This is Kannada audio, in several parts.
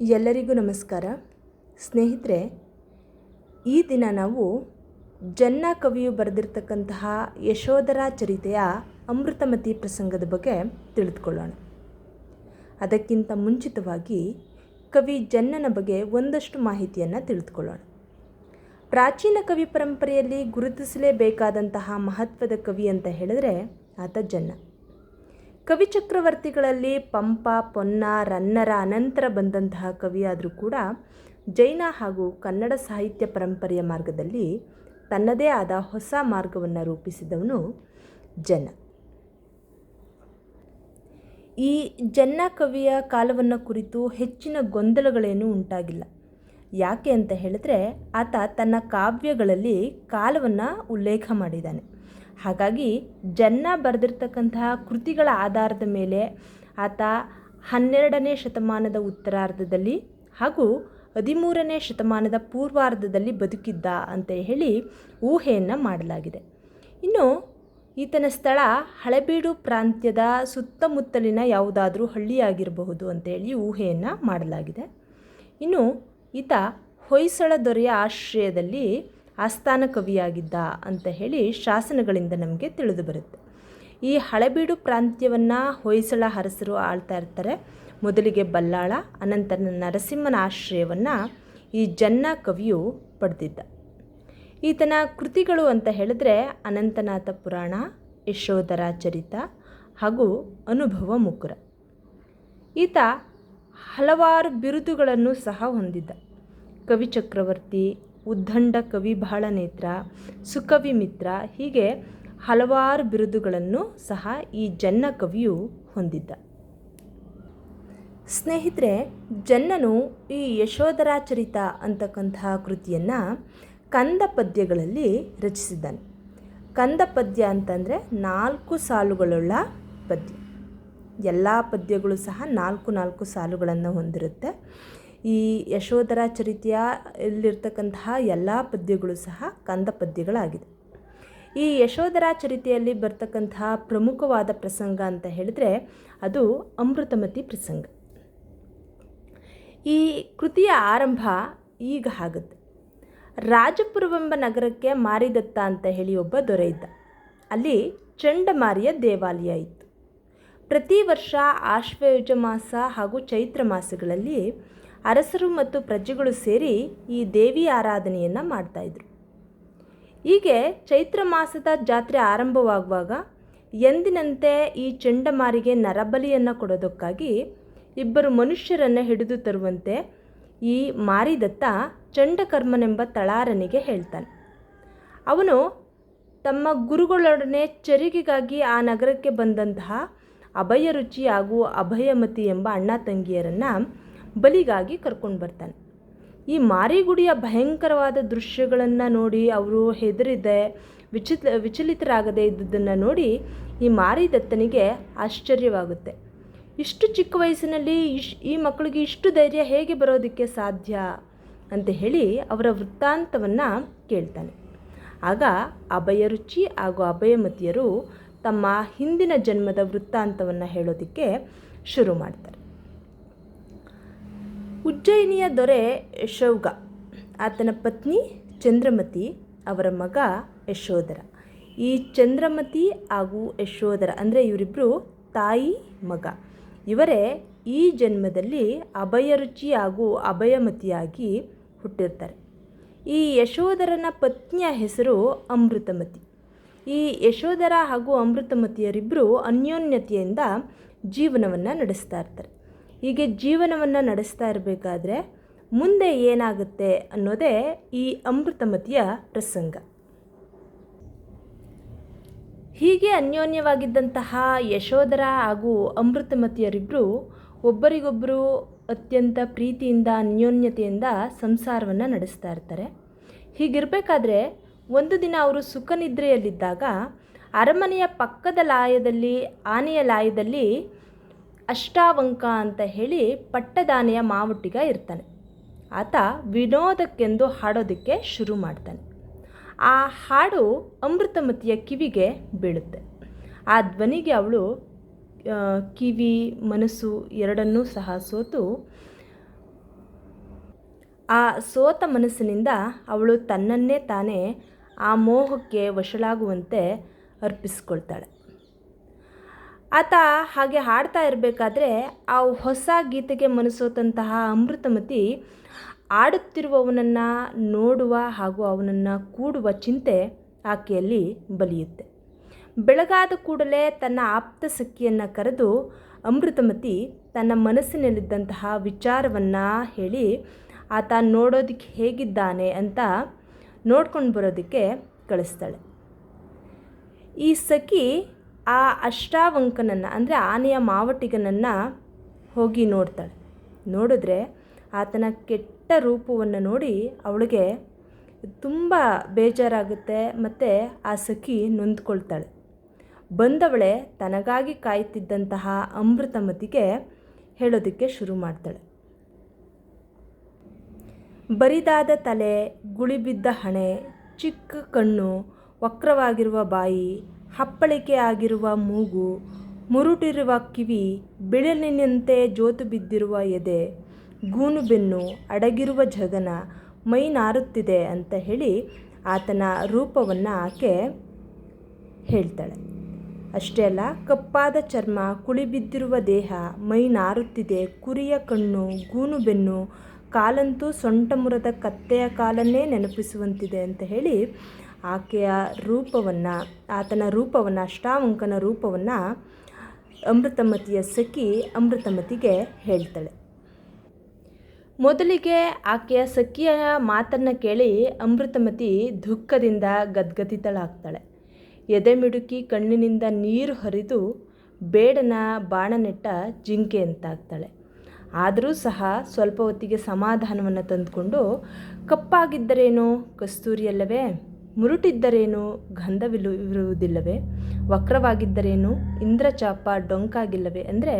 ಎಲ್ಲರಿಗೂ ನಮಸ್ಕಾರ. ಸ್ನೇಹಿತರೆ, ಈ ದಿನ ನಾವು ಜನ್ನ ಕವಿಯು ಬರೆದಿರ್ತಕ್ಕಂತಹ ಯಶೋಧರ ಚರಿತೆಯ ಅಮೃತಮತಿ ಪ್ರಸಂಗದ ಬಗ್ಗೆ ತಿಳಿದುಕೊಳ್ಳೋಣ. ಅದಕ್ಕಿಂತ ಮುಂಚಿತವಾಗಿ ಕವಿ ಜನ್ನನ ಬಗ್ಗೆ ಒಂದಷ್ಟು ಮಾಹಿತಿಯನ್ನು ತಿಳಿದುಕೊಳ್ಳೋಣ. ಪ್ರಾಚೀನ ಕವಿ ಪರಂಪರೆಯಲ್ಲಿ ಗುರುತಿಸಲೇಬೇಕಾದಂತಹ ಮಹತ್ವದ ಕವಿ ಅಂತ ಹೇಳಿದ್ರೆ ಆತ ಜನ್ನ. ಕವಿ ಚಕ್ರವರ್ತಿಗಳಲ್ಲಿ ಪಂಪ, ಪೊನ್ನ, ರನ್ನರ ಅನಂತರ ಬಂದಂತಹ ಕವಿಯಾದರೂ ಕೂಡ ಜೈನ ಹಾಗೂ ಕನ್ನಡ ಸಾಹಿತ್ಯ ಪರಂಪರೆಯ ಮಾರ್ಗದಲ್ಲಿ ತನ್ನದೇ ಆದ ಹೊಸ ಮಾರ್ಗವನ್ನು ರೂಪಿಸಿದವನು ಜನ. ಈ ಜನ್ನ ಕವಿಯ ಕಾಲವನ್ನು ಕುರಿತು ಹೆಚ್ಚಿನ ಗೊಂದಲಗಳೇನೂ ಉಂಟಾಗಿಲ್ಲ. ಯಾಕೆ ಅಂತ ಹೇಳಿದ್ರೆ ಆತ ತನ್ನ ಕಾವ್ಯಗಳಲ್ಲಿ ಕಾಲವನ್ನು ಉಲ್ಲೇಖ ಮಾಡಿದ್ದಾನೆ. ಹಾಗಾಗಿ ಜನ್ನ ಬರೆದಿರ್ತಕ್ಕಂತಹ ಕೃತಿಗಳ ಆಧಾರದ ಮೇಲೆ ಆತ ಹನ್ನೆರಡನೇ ಶತಮಾನದ ಉತ್ತರಾರ್ಧದಲ್ಲಿ ಹಾಗೂ ಹದಿಮೂರನೇ ಶತಮಾನದ ಪೂರ್ವಾರ್ಧದಲ್ಲಿ ಬದುಕಿದ್ದ ಅಂತ ಹೇಳಿ ಊಹೆಯನ್ನು ಮಾಡಲಾಗಿದೆ. ಇನ್ನು ಈತನ ಸ್ಥಳ ಹಳೆಬೀಡು ಪ್ರಾಂತ್ಯದ ಸುತ್ತಮುತ್ತಲಿನ ಯಾವುದಾದರೂ ಹಳ್ಳಿಯಾಗಿರಬಹುದು ಅಂತೇಳಿ ಊಹೆಯನ್ನು ಮಾಡಲಾಗಿದೆ. ಇನ್ನು ಈತ ಹೊಯ್ಸಳ ದೊರೆಯ ಆಶ್ರಯದಲ್ಲಿ ಆಸ್ಥಾನ ಕವಿಯಾಗಿದ್ದ ಅಂತ ಹೇಳಿ ಶಾಸನಗಳಿಂದ ನಮಗೆ ತಿಳಿದು ಬರುತ್ತೆ. ಈ ಹಳೆಬೀಡು ಪ್ರಾಂತ್ಯವನ್ನು ಹೊಯ್ಸಳ ಅರಸರು ಆಳ್ತಾ ಇರ್ತಾರೆ. ಮೊದಲಿಗೆ ಬಲ್ಲಾಳ, ಅನಂತರ ನರಸಿಂಹನ ಆಶ್ರಯವನ್ನು ಈ ಜನ್ನ ಕವಿಯು ಪಡೆದಿದ್ದ. ಈತನ ಕೃತಿಗಳು ಅಂತ ಹೇಳಿದ್ರೆ ಅನಂತನಾಥ ಪುರಾಣ, ಯಶೋಧರ ಚರಿತ ಹಾಗೂ ಅನುಭವ ಮುಕುರ. ಈತ ಹಲವಾರು ಬಿರುದುಗಳನ್ನು ಸಹ ಹೊಂದಿದ್ದ. ಕವಿ ಚಕ್ರವರ್ತಿ ಉದ್ದಂಡ ಕವಿ ಬಹಳ ನೇತ್ರ, ಸುಕವಿ ಮಿತ್ರ, ಹೀಗೆ ಹಲವಾರು ಬಿರುದುಗಳನ್ನು ಸಹ ಈ ಜನ್ನ ಕವಿಯು ಹೊಂದಿದ್ದ. ಸ್ನೇಹಿತರೆ, ಜನ್ನನು ಈ ಯಶೋಧರಾಚರಿತ ಅಂತಕ್ಕಂತಹ ಕೃತಿಯನ್ನು ಕಂದ ಪದ್ಯಗಳಲ್ಲಿ ರಚಿಸಿದ್ದಾನೆ. ಕಂದ ಪದ್ಯ ಅಂತಂದರೆ ನಾಲ್ಕು ಸಾಲುಗಳುಳ್ಳ ಪದ್ಯ. ಎಲ್ಲ ಪದ್ಯಗಳು ಸಹ ನಾಲ್ಕು ನಾಲ್ಕು ಸಾಲುಗಳನ್ನು ಹೊಂದಿರುತ್ತೆ. ಈ ಯಶೋಧರ ಚರಿತೆಯ ಇಲ್ಲಿರ್ತಕ್ಕಂತಹ ಎಲ್ಲ ಪದ್ಯಗಳು ಸಹ ಕಂದ ಪದ್ಯಗಳಾಗಿದೆ ಈ ಯಶೋಧರ ಚರಿತೆಯಲ್ಲಿ ಬರ್ತಕ್ಕಂತಹ ಪ್ರಮುಖವಾದ ಪ್ರಸಂಗ ಅಂತ ಹೇಳಿದರೆ ಅದು ಅಮೃತಮತಿ ಪ್ರಸಂಗ. ಈ ಕೃತಿಯ ಆರಂಭ ಈಗ ಆಗುತ್ತೆ. ರಾಜಪುರವೆಂಬ ನಗರಕ್ಕೆ ಮಾರಿದತ್ತ ಅಂತ ಹೇಳಿ ಒಬ್ಬ ದೊರೆ ಇದ್ದ. ಅಲ್ಲಿ ಚಂಡಮಾರಿಯ ದೇವಾಲಯ ಇತ್ತು. ಪ್ರತಿ ವರ್ಷ ಆಶ್ವಯುಜ ಮಾಸ ಹಾಗೂ ಚೈತ್ರ ಮಾಸಗಳಲ್ಲಿ ಅರಸರು ಮತ್ತು ಪ್ರಜೆಗಳು ಸೇರಿ ಈ ದೇವಿ ಆರಾಧನೆಯನ್ನು ಮಾಡ್ತಾಯಿದ್ರು ಹೀಗೆ ಚೈತ್ರ ಮಾಸದ ಜಾತ್ರೆ ಆರಂಭವಾಗುವಾಗ ಎಂದಿನಂತೆ ಈ ಚಂಡಮಾರಿಗೆ ನರಬಲಿಯನ್ನು ಕೊಡೋದಕ್ಕಾಗಿ ಇಬ್ಬರು ಮನುಷ್ಯರನ್ನು ಹಿಡಿದು ತರುವಂತೆ ಈ ಮಾರಿದತ್ತ ಚಂಡಕರ್ಮನೆಂಬ ತಳಾರನಿಗೆ ಹೇಳ್ತಾನೆ. ಅವನು ತಮ್ಮ ಗುರುಗಳೊಡನೆ ಚರಿಗೆಗಾಗಿ ಆ ನಗರಕ್ಕೆ ಬಂದಂತಹ ಅಭಯ ರುಚಿ ಹಾಗೂ ಅಭಯಮತಿ ಎಂಬ ಅಣ್ಣ ತಂಗಿಯರನ್ನು ಬಲಿಗಾಗಿ ಕರ್ಕೊಂಡು ಬರ್ತಾನೆ. ಈ ಮಾರಿಗುಡಿಯ ಭಯಂಕರವಾದ ದೃಶ್ಯಗಳನ್ನು ನೋಡಿ ಅವರು ಹೆದರಿದೆ, ವಿಚಿತ್, ವಿಚಲಿತರಾಗದೇ ಇದ್ದುದನ್ನು ನೋಡಿ ಈ ಮಾರಿದತ್ತನಿಗೆ ಆಶ್ಚರ್ಯವಾಗುತ್ತೆ. ಇಷ್ಟು ಚಿಕ್ಕ ವಯಸ್ಸಿನಲ್ಲಿ ಇಶ್, ಈ ಮಕ್ಕಳಿಗೆ ಇಷ್ಟು ಧೈರ್ಯ ಹೇಗೆ ಬರೋದಕ್ಕೆ ಸಾಧ್ಯ? ಅಂತ ಹೇಳಿ ಅವರ ವೃತ್ತಾಂತವನ್ನು ಕೇಳ್ತಾನೆ. ಆಗ ಅಭಯ ರುಚಿ ಹಾಗೂ ಅಭಯಮತಿಯರು ತಮ್ಮ ಹಿಂದಿನ ಜನ್ಮದ ವೃತ್ತಾಂತವನ್ನು ಹೇಳೋದಕ್ಕೆ ಶುರು ಮಾಡ್ತಾರೆ. ಉಜ್ಜಯಿನಿಯ ದೊರೆ ಯಶೋಗ. ಆತನ ಪತ್ನಿ ಚಂದ್ರಮತಿ ಅವರ ಮಗ ಯಶೋಧರ. ಈ ಚಂದ್ರಮತಿ ಹಾಗೂ ಯಶೋಧರ ಅಂದರೆ ಇವರಿಬ್ಬರು ತಾಯಿ, ಮಗ. ಇವರೇ ಈ ಜನ್ಮದಲ್ಲಿ ಅಭಯರುಚಿ ಹಾಗೂ ಅಭಯಮತಿಯಾಗಿ ಹುಟ್ಟಿರ್ತಾರೆ ಈ ಯಶೋಧರನ ಪತ್ನಿಯ ಹೆಸರು ಅಮೃತಮತಿ. ಈ ಯಶೋಧರ ಹಾಗೂ ಅಮೃತಮತಿಯರಿಬ್ಬರು ಅನ್ಯೋನ್ಯತೆಯಿಂದ ಜೀವನವನ್ನು ನಡೆಸ್ತಾ ಇರ್ತಾರೆ. ಹೀಗೆ ಜೀವನವನ್ನು ನಡೆಸ್ತಾ ಇರಬೇಕಾದ್ರೆ ಮುಂದೆ ಏನಾಗುತ್ತೆ ಅನ್ನೋದೇ ಈ ಅಮೃತಮತಿಯ ಪ್ರಸಂಗ. ಹೀಗೆ ಅನ್ಯೋನ್ಯವಾಗಿದ್ದಂತಹ ಯಶೋಧರ ಹಾಗೂ ಅಮೃತಮತಿಯರಿಬ್ಬರು ಒಬ್ಬರಿಗೊಬ್ಬರು ಅತ್ಯಂತ ಪ್ರೀತಿಯಿಂದ, ಅನ್ಯೋನ್ಯತೆಯಿಂದ ಸಂಸಾರವನ್ನು ನಡೆಸ್ತಾ ಇರ್ತಾರೆ. ಹೀಗಿರಬೇಕಾದ್ರೆ ಒಂದು ದಿನ ಅವರು ಸುಖನಿದ್ರೆಯಲ್ಲಿದ್ದಾಗ ಅರಮನೆಯ ಪಕ್ಕದ ಲಾಯದಲ್ಲಿ, ಆನೆಯ ಲಾಯದಲ್ಲಿ ಅಷ್ಟಾವಂಕ ಅಂತ ಹೇಳಿ ಪಟ್ಟದಾನೆಯ ಮಾವುಟಿಗ ಇರ್ತಾನೆ. ಆತ ವಿನೋದಕ್ಕೆಂದು ಹಾಡೋದಕ್ಕೆ ಶುರು ಮಾಡ್ತಾನೆ. ಆ ಹಾಡು ಅಮೃತಮತಿಯ ಕಿವಿಗೆ ಬೀಳುತ್ತೆ. ಆ ಧ್ವನಿಗೆ ಅವಳು ಕಿವಿ, ಮನಸ್ಸು ಎರಡನ್ನೂ ಸಹ ಸೋತು, ಆ ಸೋತ ಮನಸ್ಸಿನಿಂದ ಅವಳು ತನ್ನನ್ನೇ ತಾನೇ ಆ ಮೋಹಕ್ಕೆ ವಶಳಾಗುವಂತೆ ಅರ್ಪಿಸ್ಕೊಳ್ತಾಳೆ. ಆತ ಹಾಗೆ ಹಾಡ್ತಾ ಇರಬೇಕಾದ್ರೆ ಆ ಹೊಸ ಗೀತೆಗೆ ಮನಸೋತಂತಹ ಅಮೃತಮತಿ ಆಡುತ್ತಿರುವವನನ್ನು ನೋಡುವ ಹಾಗೂ ಅವನನ್ನು ಕೂಡುವ ಚಿಂತೆ ಆಕೆಯಲ್ಲಿ ಬಲಿಯುತ್ತೆ. ಬೆಳಗಾದ ಕೂಡಲೇ ತನ್ನ ಆಪ್ತ ಸಖಿಯನ್ನು ಕರೆದು ಅಮೃತಮತಿ ತನ್ನ ಮನಸ್ಸಿನಲ್ಲಿದ್ದಂತಹ ವಿಚಾರವನ್ನು ಹೇಳಿ, ಆತ ನೋಡೋದಕ್ಕೆ ಹೇಗಿದ್ದಾನೆ ಅಂತ ನೋಡ್ಕೊಂಡು ಬರೋದಕ್ಕೆ ಕಳಿಸ್ತಾಳೆ. ಈ ಸಖಿ ಆ ಅಷ್ಟಾವಂಕನನ್ನು, ಅಂದರೆ ಆನೆಯ ಮಾವಟಿಗನನ್ನು ಹೋಗಿ ನೋಡ್ತಾಳೆ. ನೋಡಿದ್ರೆ ಆತನ ಕೆಟ್ಟ ರೂಪವನ್ನು ನೋಡಿ ಅವಳಿಗೆ ತುಂಬ ಬೇಜಾರಾಗುತ್ತೆ ಮತ್ತು ಆ ಸಖಿ ನೊಂದ್ಕೊಳ್ತಾಳೆ. ಬಂದವಳೆ ತನಗಾಗಿ ಕಾಯುತ್ತಿದ್ದಂತಹ ಅಮೃತಮತಿಗೆ ಹೇಳೋದಕ್ಕೆ ಶುರು ಮಾಡ್ತಾಳೆ. ಬರಿದಾದ ತಲೆ ಗುಳಿಬಿದ್ದ ಹಣೆ, ಚಿಕ್ಕ ಕಣ್ಣು, ವಕ್ರವಾಗಿರುವ ಬಾಯಿ ಹಪ್ಪಳಿಕೆ ಆಗಿರುವ ಮೂಗು, ಮುರುಟಿರುವ ಕಿವಿ ಬಿಳಲಿನಂತೆ ಜೋತು ಬಿದ್ದಿರುವ ಎದೆ, ಗೂನು ಬೆನ್ನು, ಅಡಗಿರುವ ಜಗನ, ಮೈ ನಾರುತ್ತಿದೆ ಅಂತ ಹೇಳಿ ಆತನ ರೂಪವನ್ನು ಆಕೆ ಹೇಳ್ತಾಳೆ. ಅಷ್ಟೇ ಅಲ್ಲ, ಕಪ್ಪಾದ ಚರ್ಮ ಕುಳಿಬಿದ್ದಿರುವ ದೇಹ, ಮೈ ನಾರುತ್ತಿದೆ, ಕುರಿಯ ಕಣ್ಣು, ಗೂನು ಬೆನ್ನು, ಕಾಲಂತೂ ಸೊಂಟ ಮುರದ ಕತ್ತೆಯ ಕಾಲನ್ನೇ ನೆನಪಿಸುವಂತಿದೆ ಅಂತ ಹೇಳಿ ಆಕೆಯ ರೂಪವನ್ನು, ಆತನ ರೂಪವನ್ನು, ಅಷ್ಟಾವಂಕನ ರೂಪವನ್ನು ಅಮೃತಮತಿಯ ಸಖಿ ಅಮೃತಮತಿಗೆ ಹೇಳ್ತಾಳೆ. ಮೊದಲಿಗೆ ಆಕೆಯ ಸಖಿಯ ಮಾತನ್ನು ಕೇಳಿ ಅಮೃತಮತಿ ದುಃಖದಿಂದ ಗದ್ಗದಿತಳಾಗ್ತಾಳೆ. ಎದೆ ಮಿಡುಕಿ ಕಣ್ಣಿನಿಂದ ನೀರು ಹರಿದು ಬೇಡನ ಬಾಣ ನೆಟ್ಟ ಜಿಂಕೆ ಅಂತಾಗ್ತಾಳೆ. ಆದರೂ ಸಹ ಸ್ವಲ್ಪ ಹೊತ್ತಿಗೆ ಸಮಾಧಾನವನ್ನು ತಂದುಕೊಂಡು ಕಪ್ಪಾಗಿದ್ದರೇನೋ, ಕಸ್ತೂರಿಯಲ್ಲವೇ? ಮುರುಟಿದ್ದರೇನು ಗಂಧವಿಲು ಇರುವುದಿಲ್ಲವೇ ವಕ್ರವಾಗಿದ್ದರೇನು ಇಂದ್ರಚಾಪ ಡೊಂಕಾಗಿಲ್ಲವೇ? ಅಂದರೆ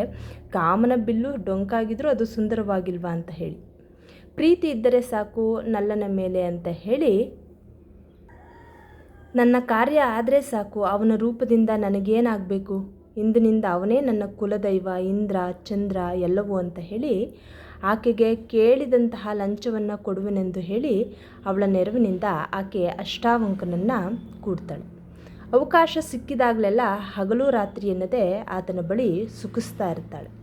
ಕಾಮನ ಬಿಲ್ಲು ಡೊಂಕಾಗಿದ್ರೂ ಅದು ಸುಂದರವಾಗಿಲ್ವಾ ಅಂತ ಹೇಳಿ. ಪ್ರೀತಿ ಇದ್ದರೆ ಸಾಕು, ನಲ್ಲನ ಮೇಲೆ ಅಂತ ಹೇಳಿ, ನನ್ನ ಕಾರ್ಯ ಆದರೆ ಸಾಕು, ಅವನ ರೂಪದಿಂದ ನನಗೇನಾಗಬೇಕು? ಇಂದಿನಿಂದ ಅವನೇ ನನ್ನ ಕುಲದೈವ, ಇಂದ್ರ, ಚಂದ್ರ ಎಲ್ಲವೂ ಅಂತ ಹೇಳಿ ಆಕೆಗೆ ಕೇಳಿದಂತಹ ಲಂಚವನ್ನು ಕೊಡುವೆನೆಂದು ಹೇಳಿ ಅವಳ ನೆರವಿನಿಂದ ಆಕೆ ಅಷ್ಟಾವಂಕನನ್ನು ಕೂಡ್ತಾಳೆ. ಅವಕಾಶ ಸಿಕ್ಕಿದಾಗಲೆಲ್ಲ ಹಗಲು ರಾತ್ರಿ ಎನ್ನದೇ ಆತನ ಬಳಿ ಸುಖಿಸ್ತಾ ಇರ್ತಾಳೆ.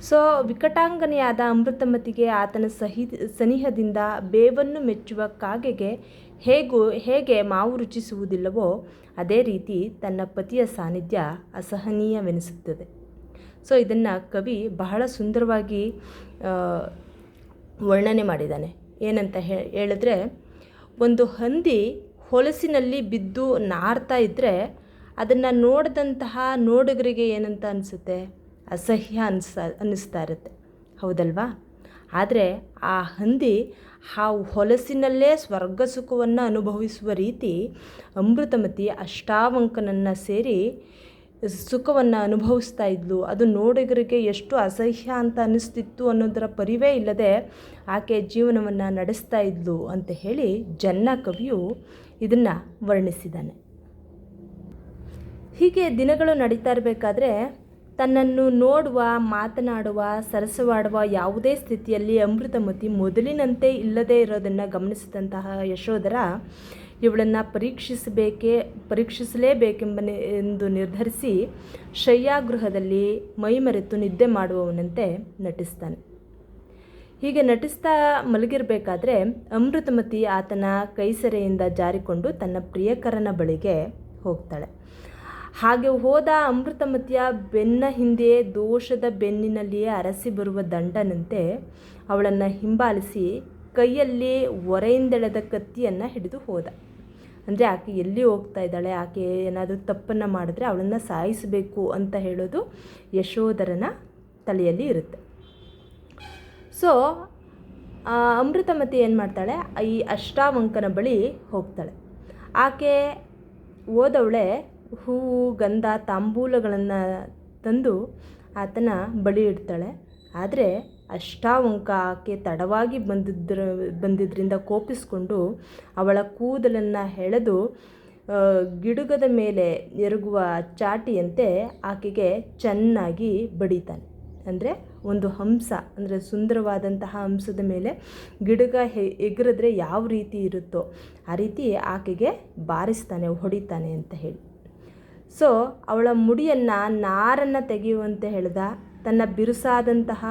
ಸೊ, ವಿಕಟಾಂಗನೆಯಾದ ಅಮೃತಮತಿಗೆ ಆತನ ಸಹಿ, ಸನಿಹದಿಂದ ಬೇವನ್ನು ಮೆಚ್ಚುವ ಕಾಗೆಗೆ ಹೇಗೂ, ಹೇಗೆ ಮಾವು ರುಚಿಸುವುದಿಲ್ಲವೋ ಅದೇ ರೀತಿ ತನ್ನ ಪತಿಯ ಸಾನ್ನಿಧ್ಯ ಅಸಹನೀಯವೆನಿಸುತ್ತದೆ. ಸೊ ಇದನ್ನು ಕವಿ ಬಹಳ ಸುಂದರವಾಗಿ ವರ್ಣನೆ ಮಾಡಿದ್ದಾನೆ. ಏನಂತ ಹೇಳಿದ್ರೆ, ಒಂದು ಹಂದಿ ಹೊಲಸಿನಲ್ಲಿ ಬಿದ್ದು ನಾರ್ತಾ ಇದ್ದರೆ ಅದನ್ನು ನೋಡಿದಂತಹ ನೋಡುಗರಿಗೆ ಏನಂತ ಅನಿಸುತ್ತೆ? ಅಸಹ್ಯ ಅನಿಸ, ಅನ್ನಿಸ್ತಾ ಇರುತ್ತೆ. ಹೌದಲ್ವಾ? ಆದರೆ ಆ ಹಂದಿ ಆ ಹೊಲಸಿನಲ್ಲೇ ಸ್ವರ್ಗ ಸುಖವನ್ನು ಅನುಭವಿಸುವ ರೀತಿ ಅಮೃತಮತಿ, ಅಷ್ಟಾವಂಕನನ್ನು ಸೇರಿ ಸುಖವನ್ನು ಅನುಭವಿಸ್ತಾ ಇದ್ಲು. ಅದು ನೋಡಿಗರಿಗೆ ಎಷ್ಟು ಅಸಹ್ಯ ಅಂತ ಅನ್ನಿಸ್ತಿತ್ತು ಅನ್ನೋದರ ಪರಿವೇ ಇಲ್ಲದೆ ಆಕೆ ಜೀವನವನ್ನು ನಡೆಸ್ತಾ ಇದ್ಲು ಅಂತ ಹೇಳಿ ಜನ್ನ ಕವಿಯು ಇದನ್ನು ವರ್ಣಿಸಿದ್ದಾನೆ ಹೀಗೆ ದಿನಗಳು ನಡೀತಾ ಇರಬೇಕಾದ್ರೆ ತನ್ನನ್ನು ನೋಡುವ, ಮಾತನಾಡುವ, ಸರಸವಾಡುವ ಯಾವುದೇ ಸ್ಥಿತಿಯಲ್ಲಿ ಅಮೃತಮತಿ ಮೊದಲಿನಂತೆ ಇಲ್ಲದೇ ಇರೋದನ್ನು ಗಮನಿಸಿದಂತಹ ಯಶೋಧರ ಇವಳನ್ನು ಪರೀಕ್ಷಿಸಬೇಕೇ, ಪರೀಕ್ಷಿಸಲೇಬೇಕೆಂಬ ಎಂದು ನಿರ್ಧರಿಸಿ ಶಯ್ಯಾಗೃಹದಲ್ಲಿ ಮೈಮರೆತು ನಿದ್ದೆ ಮಾಡುವವನಂತೆ ನಟಿಸ್ತಾನೆ. ಹೀಗೆ ನಟಿಸ್ತಾ ಮಲಗಿರಬೇಕಾದ್ರೆ ಅಮೃತಮತಿ ಆತನ ಕೈಸರೆಯಿಂದ ಜಾರಿಕೊಂಡು ತನ್ನ ಪ್ರಿಯಕರನ ಬಳಿಗೆ ಹೋಗ್ತಾಳೆ. ಹಾಗೆ ಹೋದ ಅಮೃತಮತಿಯ ಬೆನ್ನ ಹಿಂದೆ ದೋಷದ ಬೆನ್ನಿನಲ್ಲಿಯೇ ಅರಸಿ ಬರುವ ದಂಡನಂತೆ ಅವಳನ್ನು ಹಿಂಬಾಲಿಸಿ ಕೈಯಲ್ಲಿ ಒರೆಯಿಂದೆಳೆದ ಕತ್ತಿಯನ್ನು ಹಿಡಿದು ಹೋದ. ಅಂದರೆ ಆಕೆ ಎಲ್ಲಿ ಹೋಗ್ತಾ ಇದ್ದಾಳೆ, ಆಕೆ ಏನಾದರೂ ತಪ್ಪನ್ನು ಮಾಡಿದ್ರೆ ಅವಳನ್ನು ಸಾಯಿಸಬೇಕು ಅಂತ ಹೇಳೋದು ಯಶೋಧರನ ತಲೆಯಲ್ಲಿ ಇರುತ್ತೆ. ಸೊ ಅಮೃತಮತಿ ಏನು ಮಾಡ್ತಾಳೆ? ಈ ಅಷ್ಟಾವಂಕನ ಬಳಿ ಹೋಗ್ತಾಳೆ. ಆಕೆ ಓದವಳೆ ಹೂವು ಗಂಧ, ತಾಂಬೂಲಗಳನ್ನು ತಂದು ಆತನ ಬಳಿ ಇಡ್ತಾಳೆ. ಆದರೆ ಅಷ್ಟಾವಂಕ ಆಕೆ ತಡವಾಗಿ ಬಂದಿದ್ರ ಬಂದಿದ್ದರಿಂದ ಕೋಪಿಸ್ಕೊಂಡು ಅವಳ ಕೂದಲನ್ನು ಎಳೆದು ಗಿಡುಗದ ಮೇಲೆ ಎರಗುವ ಚಾಟಿಯಂತೆ ಆಕೆಗೆ ಚೆನ್ನಾಗಿ ಬಡಿತಾನೆ. ಅಂದರೆ ಒಂದು ಹಂಸ, ಅಂದರೆ ಸುಂದರವಾದಂತಹ ಹಂಸದ ಮೇಲೆ ಗಿಡಗ ಹೆ, ಎಗರಿದ್ರೆ ಯಾವ ರೀತಿ ಇರುತ್ತೋ ಆ ರೀತಿ ಆಕೆಗೆ ಬಾರಿಸ್ತಾನೆ, ಹೊಡಿತಾನೆ ಅಂತ ಹೇಳಿ. ಸೊ, ಅವಳ ಮುಡಿಯನ್ನು ನಾರನ್ನು ತೆಗೆಯುವಂತೆ ಹೇಳ್ದ, ತನ್ನ ಬಿರುಸಾದಂತಹ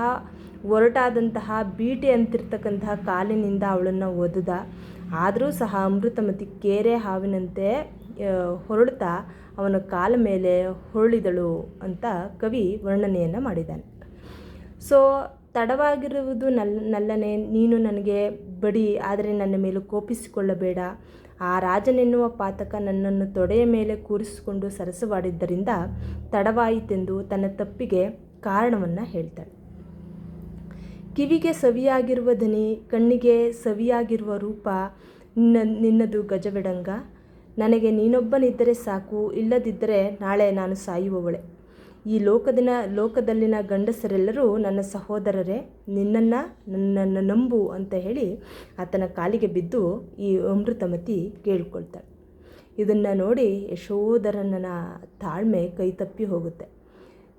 ಒರಟಾದಂತಹ ಬೀಟೆ ಅಂತಿರ್ತಕ್ಕಂತಹ ಕಾಲಿನಿಂದ ಅವಳನ್ನು ಒದದ. ಆದರೂ ಸಹ ಅಮೃತಮತಿ ಕೇರೆ ಹಾವಿನಂತೆ ಹೊರಳ್ತಾ ಅವನ ಕಾಲ ಮೇಲೆ ಹೊರಳಿದಳು ಅಂತ ಕವಿ ವರ್ಣನೆಯನ್ನು ಮಾಡಿದ್ದಾನೆ. ಸೊ ತಡವಾಗಿರುವುದು ನಲ್, ನಲ್ಲನೆ, ನೀನು ನನಗೆ ಬಡಿ, ಆದರೆ ನನ್ನ ಮೇಲೆ ಕೋಪಿಸಿಕೊಳ್ಳಬೇಡ. ಆ ರಾಜನೆನ್ನುವ ಪಾತಕ ನನ್ನನ್ನು ತೊಡೆಯ ಮೇಲೆ ಕೂರಿಸಿಕೊಂಡು ಸರಸವಾಡಿದ್ದರಿಂದ ತಡವಾಯಿತೆಂದು ತನ್ನ ತಪ್ಪಿಗೆ ಕಾರಣವನ್ನು ಹೇಳ್ತಾಳೆ. ಕಿವಿಗೆ ಸವಿಯಾಗಿರುವ ದನಿ ಕಣ್ಣಿಗೆ ಸವಿಯಾಗಿರುವ ರೂಪ, ನಿನ್ನ, ನಿನ್ನದು ಗಜವೆಡಂಗ. ನನಗೆ ನೀನೊಬ್ಬನಿದ್ದರೆ ಸಾಕು, ಇಲ್ಲದಿದ್ದರೆ ನಾಳೆ ನಾನು ಸಾಯುವವಳೆ. ಈ ಲೋಕದಿನ, ಲೋಕದಲ್ಲಿನ ಗಂಡಸರೆಲ್ಲರೂ ನನ್ನ ಸಹೋದರರೇ, ನಿನ್ನನ್ನು ನನ್ನನ್ನು ನಂಬು ಅಂತ ಹೇಳಿ ಆತನ ಕಾಲಿಗೆ ಬಿದ್ದು ಈ ಅಮೃತಮತಿ ಕೇಳ್ಕೊಳ್ತಾಳೆ. ಇದನ್ನು ನೋಡಿ ಯಶೋಧರನ ತಾಳ್ಮೆ ಕೈ ತಪ್ಪಿ ಹೋಗುತ್ತೆ.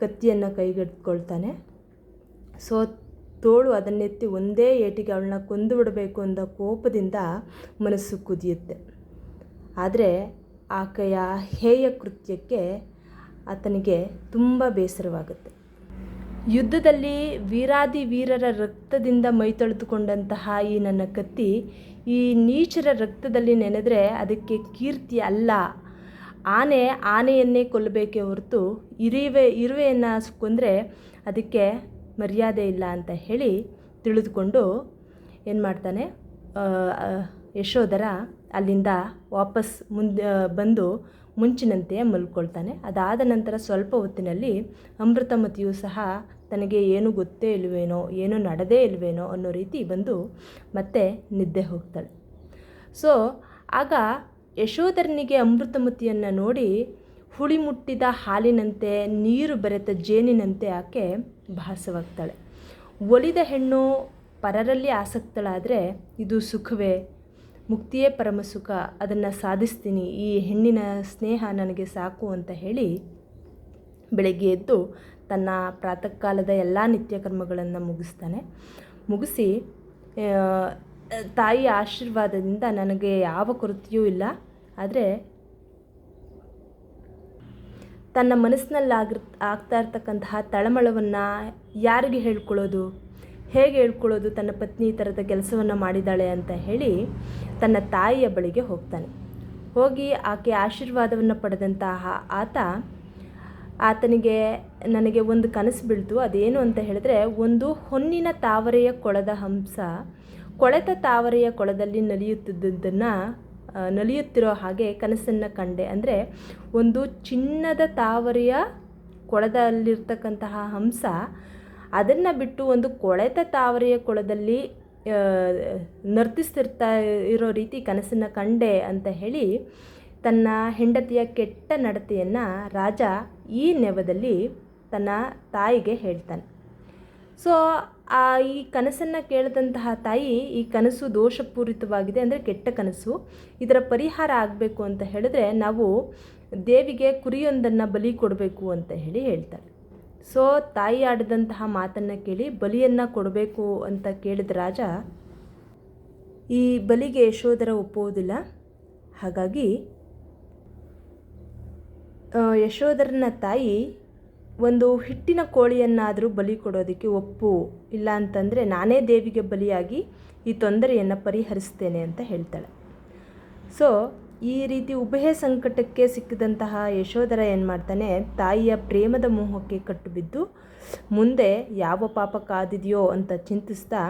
ಕತ್ತಿಯನ್ನು ಕೈಗೆಟ್ಕೊಳ್ತಾನೆ ಸೊ ತೋಳು ಅದನ್ನೆತ್ತಿ ಒಂದೇ ಏಟಿಗೆ ಅವಳನ್ನ ಕೊಂದು ಬಿಡಬೇಕು ಅಂದ ಕೋಪದಿಂದ ಮನಸ್ಸು ಕುದಿಯುತ್ತೆ. ಆದರೆ ಆಕೆಯ ಹೇಯ ಕೃತ್ಯಕ್ಕೆ ಆತನಿಗೆ ತುಂಬ ಬೇಸರವಾಗುತ್ತೆ. ಯುದ್ಧದಲ್ಲಿ ವೀರಾದಿ ವೀರರ ರಕ್ತದಿಂದ ಮೈ ತೊಳೆದುಕೊಂಡಂತಹ ಈ ನನ್ನ ಕತ್ತಿ ಈ ನೀಚರ ರಕ್ತದಲ್ಲಿ ನೆನೆದರೆ ಅದಕ್ಕೆ ಕೀರ್ತಿ ಅಲ್ಲ. ಆನೆ ಆನೆಯನ್ನೇ ಕೊಲ್ಲಬೇಕೇ ಹೊರತು ಇರಿವೆ, ಇರುವೆಯನ್ನು ಕೊಂದರೆ ಅದಕ್ಕೆ ಮರ್ಯಾದೆ ಇಲ್ಲ ಅಂತ ಹೇಳಿ ತಿಳಿದುಕೊಂಡು ಏನು ಮಾಡ್ತಾನೆ? ಯಶೋಧರ ಅಲ್ಲಿಂದ ವಾಪಸ್ ಮುಂದೆ ಬಂದು ಮುಂಚಿನಂತೆ ಮಲ್ಕೊಳ್ತಾನೆ. ಅದಾದ ನಂತರ ಸ್ವಲ್ಪ ಹೊತ್ತಿನಲ್ಲಿ ಅಮೃತಮತಿಯು ಸಹ ತನಗೆ ಏನು ಗೊತ್ತೇ ಇಲ್ವೇನೋ, ಏನು ನಡೆದೇ ಇಲ್ವೇನೋ ಅನ್ನೋ ರೀತಿ ಬಂದು ಮತ್ತೆ ನಿದ್ದೆ ಹೋಗ್ತಾಳೆ. ಸೊ ಆಗ ಯಶೋಧರನಿಗೆ ಅಮೃತಮತಿಯನ್ನು ನೋಡಿ ಹುಳಿ ಮುಟ್ಟಿದ ಹಾಲಿನಂತೆ, ನೀರು ಬೆರೆತ ಜೇನಿನಂತೆ ಆಕೆ ಭಾಸವಾಗ್ತಾಳೆ. ಒಲಿದ ಹೆಣ್ಣು ಪರರಲ್ಲಿ ಆಸಕ್ತಳಾದರೆ ಇದು ಸುಖವೇ, ಮುಕ್ತಿಯೇ ಪರಮ ಸುಖ, ಅದನ್ನು ಸಾಧಿಸ್ತೀನಿ, ಈ ಹೆಣ್ಣಿನ ಸ್ನೇಹ ನನಗೆ ಸಾಕು ಅಂತ ಹೇಳಿ ಬೆಳಗ್ಗೆ ಎದ್ದು ತನ್ನ ಪ್ರಾತಃ ಕಾಲದ ಎಲ್ಲ ನಿತ್ಯ ಕರ್ಮಗಳನ್ನು ಮುಗಿಸ್ತಾನೆ. ಮುಗಿಸಿ ತಾಯಿಯ ಆಶೀರ್ವಾದದಿಂದ ನನಗೆ ಯಾವ ಕೊರತೆಯೂ ಇಲ್ಲ. ಆದರೆ ತನ್ನ ಮನಸ್ಸಿನಲ್ಲಾಗಿರ್, ಆಗ್ತಾ ಇರ್ತಕ್ಕಂತಹ ತಳಮಳವನ್ನು ಯಾರಿಗೆ ಹೇಳ್ಕೊಳ್ಳೋದು? ಹೇಗೆ ಹೇಳ್ಕೊಳ್ಳೋದು ತನ್ನ ಪತ್ನಿ ಈ ಥರದ ಕೆಲಸವನ್ನು ಮಾಡಿದ್ದಾಳೆ ಅಂತ ಹೇಳಿ ತನ್ನ ತಾಯಿಯ ಬಳಿಗೆ ಹೋಗ್ತಾನೆ. ಹೋಗಿ ಆಕೆ ಆಶೀರ್ವಾದವನ್ನು ಪಡೆದಂತಹ ಆತ, ಆತನಿಗೆ ನನಗೆ ಒಂದು ಕನಸು ಬೀಳ್ತು. ಅದೇನು ಅಂತ ಹೇಳಿದ್ರೆ, ಒಂದು ಹೊನ್ನಿನ ತಾವರೆಯ ಕೊಳದ ಹಂಸ, ಕೊಳೆತ ತಾವರೆಯ ಕೊಳದಲ್ಲಿ ನಲಿಯುತ್ತಿದ್ದದ್ದನ್ನು ನಲಿಯುತ್ತಿರೋ ಹಾಗೆ ಕನಸನ್ನು ಕಂಡೆ. ಅಂದರೆ ಒಂದು ಚಿನ್ನದ ತಾವರೆಯ ಕೊಳದಲ್ಲಿರ್ತಕ್ಕಂತಹ ಹಂಸ, ಅದನ್ನು ಬಿಟ್ಟು ಒಂದು ಕೊಳೆತ ತಾವರೆಯ ಕೊಳದಲ್ಲಿ ನರ್ತಿಸ್ತಿರ್ತಾ ಇರೋ ರೀತಿ ಕನಸನ್ನು ಕಂಡೆ ಅಂತ ಹೇಳಿ ತನ್ನ ಹೆಂಡತಿಯ ಕೆಟ್ಟ ನಡತೆಯನ್ನು ರಾಜ ಈ ನೆವದಲ್ಲಿ ತನ್ನ ತಾಯಿಗೆ ಹೇಳ್ತಾನೆ. ಸೊ ಆ ಈ ಕನಸನ್ನು ಕೇಳಿದಂತಹ ತಾಯಿ ಈ ಕನಸು ದೋಷಪೂರಿತವಾಗಿದೆ ಅಂದರೆ ಕೆಟ್ಟ ಕನಸು. ಇದರ ಪರಿಹಾರ ಆಗಬೇಕು ಅಂತ ಹೇಳಿದ್ರೆ ನಾವು ದೇವಿಗೆ ಕುರಿಯೊಂದನ್ನು ಬಲಿ ಕೊಡಬೇಕು ಅಂತ ಹೇಳಿ ಹೇಳ್ತಾರೆ. ಸೊ ತಾಯಿ ಆಡಿದಂತಹ ಮಾತನ್ನು ಕೇಳಿ ಬಲಿಯನ್ನು ಕೊಡಬೇಕು ಅಂತ ಕೇಳಿದ ರಾಜ, ಈ ಬಲಿಗೆ ಯಶೋಧರ ಒಪ್ಪುವುದಿಲ್ಲ. ಹಾಗಾಗಿ ಯಶೋಧರನ ತಾಯಿ ಒಂದು ಹಿಟ್ಟಿನ ಕೋಳಿಯನ್ನಾದರೂ ಬಲಿ ಕೊಡೋದಕ್ಕೆ ಒಪ್ಪು ಇಲ್ಲ ಅಂತಂದರೆ ನಾನೇ ದೇವಿಗೆ ಬಲಿಯಾಗಿ ಈ ತೊಂದರೆಯನ್ನು ಪರಿಹರಿಸ್ತೇನೆ ಅಂತ ಹೇಳ್ತಾಳೆ. ಸೊ ಈ ರೀತಿ ಉಭಯ ಸಂಕಟಕ್ಕೆ ಸಿಕ್ಕಿದಂತಹ ಯಶೋಧರ ಏನು ಮಾಡ್ತಾನೆ, ತಾಯಿಯ ಪ್ರೇಮದ ಮೋಹಕ್ಕೆ ಕಟ್ಟುಬಿದ್ದು ಮುಂದೆ ಯಾವ ಪಾಪ ಕಾದಿದೆಯೋ ಅಂತ ಚಿಂತಿಸ್ತಾ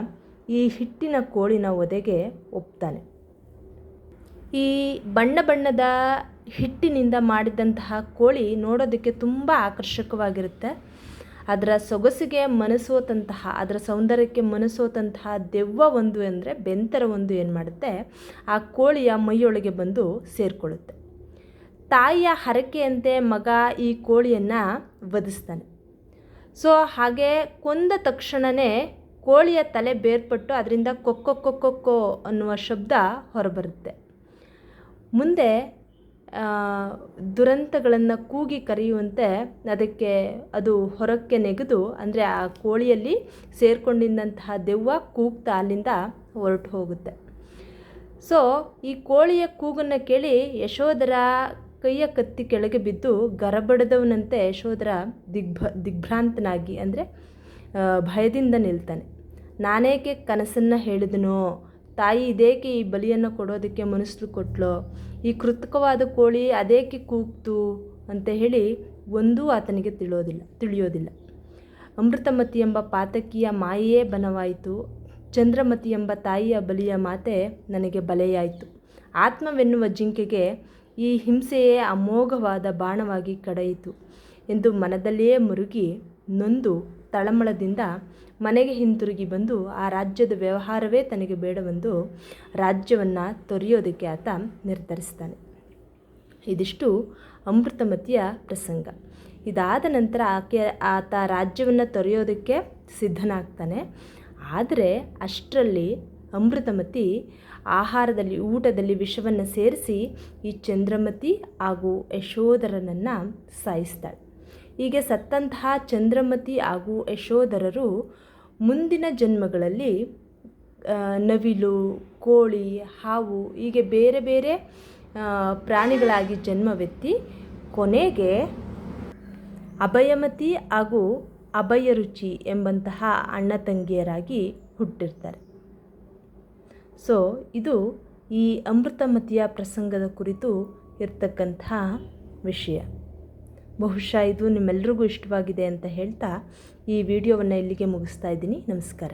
ಈ ಹಿಟ್ಟಿನ ಕೋಳಿನ ಒದೆಗೆ ಒಪ್ತಾನೆ. ಈ ಬಣ್ಣ ಬಣ್ಣದ ಹಿಟ್ಟಿನಿಂದ ಮಾಡಿದಂತಹ ಕೋಳಿ ನೋಡೋದಕ್ಕೆ ತುಂಬ ಆಕರ್ಷಕವಾಗಿರುತ್ತೆ. ಅದರ ಸೊಗಸಿಗೆ ಮನಸೋತಂತಹ, ಅದರ ಸೌಂದರ್ಯಕ್ಕೆ ಮನಸೋತಂತಹ ದೆವ್ವ ಒಂದು ಅಂದರೆ ಬೆಂತರ ಒಂದು ಏನು ಮಾಡುತ್ತೆ? ಆ ಕೋಳಿಯ ಮೈಯೊಳಗೆ ಬಂದು ಸೇರಿಕೊಳ್ಳುತ್ತೆ. ತಾಯಿಯ ಹರಕೆಯಂತೆ ಮಗ ಈ ಕೋಳಿಯನ್ನು ವಧಿಸ್ತಾನೆ. ಸೊ, ಹಾಗೆ ಕೊಂದ ತಕ್ಷಣವೇ ಕೋಳಿಯ ತಲೆ ಬೇರ್ಪಟ್ಟು ಅದರಿಂದ ಕೊಕ್ಕೊ ಕೊಕ್ಕೊ ಅನ್ನುವ ಶಬ್ದ ಹೊರಬರುತ್ತೆ. ಮುಂದೆ ದುರಂತಗಳನ್ನು ಕೂಗಿ ಕರೆಯುವಂತೆ ಅದಕ್ಕೆ ಅದು ಹೊರಕ್ಕೆ ನೆಗೆದು, ಅಂದರೆ ಆ ಕೋಳಿಯಲ್ಲಿ ಸೇರಿಕೊಂಡಿದ್ದಂತಹ ದೆವ್ವ ಕೂಗ್ತಾ ಅಲ್ಲಿಂದ ಹೊರಟು ಹೋಗುತ್ತೆ. ಸೊ ಈ ಕೋಳಿಯ ಕೂಗನ್ನು ಕೇಳಿ ಯಶೋಧರ ಕೈಯ ಕತ್ತಿ ಕೆಳಗೆ ಬಿದ್ದು ಗರಬಡದವನಂತೆ ಯಶೋಧರ ದಿಗ್ಭ, ದಿಗ್ಭ್ರಾಂತನಾಗಿ, ಅಂದರೆ ಭಯದಿಂದ ನಿಲ್ತಾನೆ. ನಾನೇಕೆ ಕನಸನ್ನು ಹೇಳಿದನೋ ತಾಯಿ ಇದೇಕೆ ಈ ಬಲಿಯನ್ನು ಕೊಡೋದಕ್ಕೆ ಮನಸ್ಸು ಕೊಟ್ಲೋ? ಈ ಕೃತಕವಾದ ಕೋಳಿ ಅದೇಕೆ ಕೂಗ್ತು? ಅಂತ ಹೇಳಿ ಒಂದೂ ಆತನಿಗೆ ತಿಳಿಯೋದಿಲ್ಲ ತಿಳಿಯೋದಿಲ್ಲ. ಅಮೃತಮತಿ ಎಂಬ ಪಾತಕಿಯ ಮಾಯೆಯೇ ಬನವಾಯಿತು. ಚಂದ್ರಮತಿ ಎಂಬ ತಾಯಿಯ ಬಲಿಯ ಮಾತೆ ನನಗೆ ಬಲೆಯಾಯಿತು. ಆತ್ಮವೆನ್ನುವ ಜಿಂಕೆಗೆ ಈ ಹಿಂಸೆಯೇ ಅಮೋಘವಾದ ಬಾಣವಾಗಿ ಕಡೆಯಿತು ಎಂದು ಮನದಲ್ಲಿಯೇ ಮುರುಗಿ ನೊಂದು ತಳಮಳದಿಂದ ಮನೆಗೆ ಹಿಂತಿರುಗಿ ಬಂದು ಆ ರಾಜ್ಯದ ವ್ಯವಹಾರವೇ ತನಗೆ ಬೇಡವೆಂದು ರಾಜ್ಯವನ್ನು ತೊರೆಯೋದಕ್ಕೆ ಆತ ನಿರ್ಧರಿಸ್ತಾನೆ. ಇದಿಷ್ಟು ಅಮೃತಮತಿಯ ಪ್ರಸಂಗ. ಇದಾದ ನಂತರ ಆಕೆ, ಆತ ರಾಜ್ಯವನ್ನು ತೊರೆಯೋದಕ್ಕೆ ಸಿದ್ಧನಾಗ್ತಾನೆ. ಆದರೆ ಅಷ್ಟರಲ್ಲಿ ಅಮೃತಮತಿ ಆಹಾರದಲ್ಲಿ, ಊಟದಲ್ಲಿ ವಿಷವನ್ನು ಸೇರಿಸಿ ಈ ಚಂದ್ರಮತಿ ಹಾಗೂ ಯಶೋಧರನನ್ನು ಸಾಯಿಸ್ತಾಳೆ. ಹೀಗೆ ಸತ್ತಂತಹ ಚಂದ್ರಮತಿ ಹಾಗೂ ಯಶೋಧರರು ಮುಂದಿನ ಜನ್ಮಗಳಲ್ಲಿ ನವಿಲು, ಕೋಳಿ, ಹಾವು, ಹೀಗೆ ಬೇರೆ ಬೇರೆ ಪ್ರಾಣಿಗಳಾಗಿ ಜನ್ಮವೆತ್ತಿ ಕೊನೆಗೆ ಅಭಯಮತಿ ಹಾಗೂ ಅಭಯರುಚಿ ಎಂಬಂತಹ ಅಣ್ಣ ತಂಗಿಯರಾಗಿ ಹುಟ್ಟಿರ್ತಾರೆ. ಸೊ ಇದು ಈ ಅಮೃತಮತಿಯ ಪ್ರಸಂಗದ ಕುರಿತು ಇರ್ತಕ್ಕಂತಹ ವಿಷಯ. ಬಹುಶಃ ಇದು ನಿಮ್ಮೆಲ್ರಿಗೂ ಇಷ್ಟವಾಗಿದೆ ಅಂತ ಹೇಳ್ತಾ ಈ ವಿಡಿಯೋವನ್ನು ಇಲ್ಲಿಗೆ ಮುಗಿಸ್ತಾ ಇದ್ದೀನಿ. ನಮಸ್ಕಾರ.